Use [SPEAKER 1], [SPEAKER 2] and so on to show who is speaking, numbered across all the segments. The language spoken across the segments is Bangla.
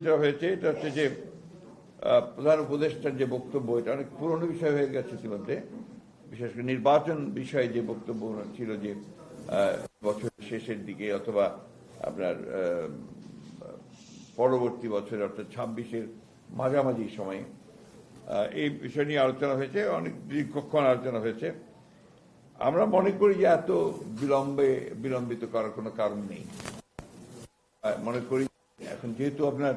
[SPEAKER 1] যেটা হয়েছে। এটা হচ্ছে যে প্রধান উপদেষ্টার যে বক্তব্য এটা অনেক পুরনো বিষয় হয়ে গেছে ইতিমধ্যে। বিশেষ করে নির্বাচন বিষয়ে যে বক্তব্য ছিল যে আহ, বছরের শেষের দিকে অথবা আপনার পরবর্তী বছর অর্থাৎ ছাব্বিশের মাঝামাঝি সময়ে এই বিষয় নিয়ে আলোচনা হয়েছে অনেক দীর্ঘক্ষণ আলোচনা হয়েছে। আমরা মনে করি যে এত বিলম্বে বিলম্বিত করার কোনো কারণ নেই। মনে করি এখন যেহেতু আপনার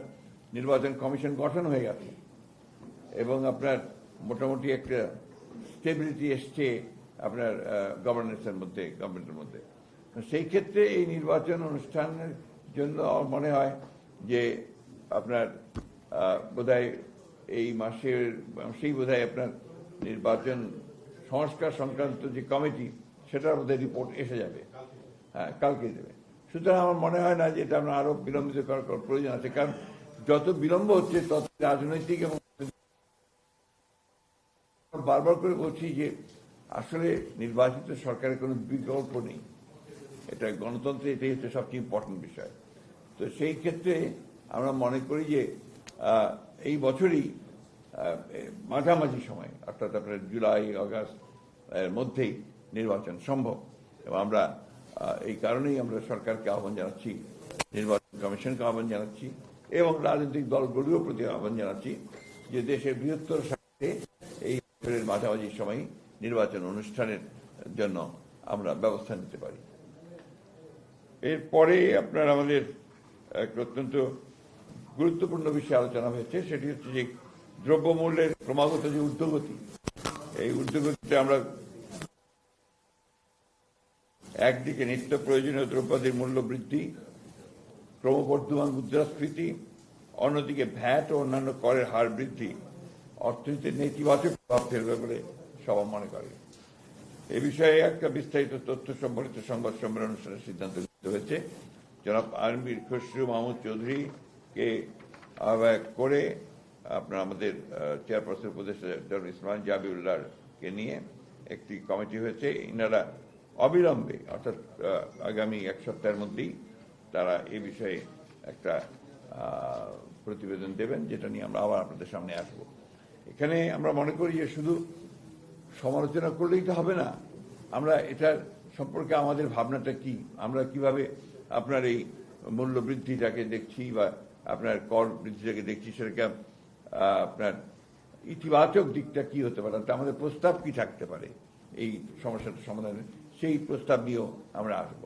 [SPEAKER 1] নির্বাচন কমিশন গঠন হয়ে গেছে, এবং আপনার মোটামুটি একটা স্টেবিলিটি এসছে আপনার গভর্নেন্সের মধ্যে গভর্নমেন্টের মধ্যে। সেই ক্ষেত্রে এই নির্বাচন অনুষ্ঠানের জন্য মনে হয় যে আপনার বোধহয় এই মাসের, সেই বোধহয় আপনার নির্বাচন সংস্কার সংক্রান্ত যে কমিটি, সেটার মধ্যে রিপোর্ট এসে যাবে। হ্যাঁ কালকে দেবে। সুতরাং আমার মনে হয় না যে এটা আমরা আরও বিলম্বিত করার প্রয়োজন আছে। কারণ যত বিলম্ব হচ্ছে, তত রাজনৈতিক এবং বারবার করে বলছি যে আসলে নির্বাচিত সরকারের কোনো বিকল্প নেই। এটা গণতন্ত্রে এটাই হচ্ছে সবচেয়ে ইম্পর্টেন্ট বিষয়। তো সেই ক্ষেত্রে আমরা মনে করি যে এই বছরই মাঝামাঝি সময়, অর্থাৎ আপনার জুলাই, অগাস্ট, এর মধ্যেই নির্বাচন সম্ভব। এবং আমরা এই কারণেই আমরা সরকারকে আহ্বান জানাচ্ছি, নির্বাচন কমিশনকে আহ্বান জানাচ্ছি, এবং রাজনৈতিক দলগুলির প্রতি আহ্বান জানাচ্ছি যে দেশের বৃহত্তর স্বার্থে এই বছরের মাঝামাঝি সময় নির্বাচন অনুষ্ঠানের জন্য আমরা ব্যবস্থা নিতে পারি। এরপরে আপনার আমাদের এক অত্যন্ত গুরুত্বপূর্ণ বিষয়ে আলোচনা হয়েছে, সেটি হচ্ছে যে দ্রব্যমূল্যের ক্রমাগত যে উদ্যোগতি এই ঊর্ধ্বগতিতে আমরা একদিকে নিত্য প্রয়োজনীয় দ্রব্যাদির মূল্য বৃদ্ধি ক্রমবর্ধমান মুদ্রাস্ফীতি, অন্যদিকে ভ্যাট ও অন্যান্য করের হার বৃদ্ধি, অর্থনীতির নেতিবাচক প্রভাব ফেলবে বলে সবাই মনে করে। এ বিষয়ে একটা বিস্তারিত তথ্য সম্বলিত সংবাদ সম্মেলন অনুষ্ঠানের সিদ্ধান্ত নিতে হয়েছে। জনাব আরমির খসরু মাহমুদ চৌধুরীকে আহ্বায়ক করে আপনার আমাদের চেয়ারপারসন উপদেষ্টা জনাব ইসমান জাবিউল্লাহকে নিয়ে একটি কমিটি হয়েছে। ইনারা অবিলম্বে, অর্থাৎ আগামী এক সপ্তাহের মধ্যেই তারা এ বিষয়ে একটা প্রতিবেদন দেবেন, যেটা নিয়ে আমরা আবার আপনাদের সামনে আসব। এখানে আমরা মনে করি যে শুধু সমালোচনা করলেই তো হবে না। আমরা এটার সম্পর্কে আমাদের ভাবনাটা কি? আমরা কীভাবে আপনার এই মূল্য বৃদ্ধিটাকে দেখছি বা আপনার কর বৃদ্ধিটাকে দেখছি, সেটাকে আপনার ইতিবাচক দিকটা কি হতে পারে? আমাদের প্রস্তাব কি থাকতে পারে? এই সমস্যাটা সমাধানে সেই প্রস্তাব নিয়েও আমরা আসব।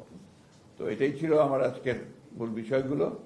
[SPEAKER 1] তো এটাই ছিল আমার আজকের মূল বিষয়গুলো।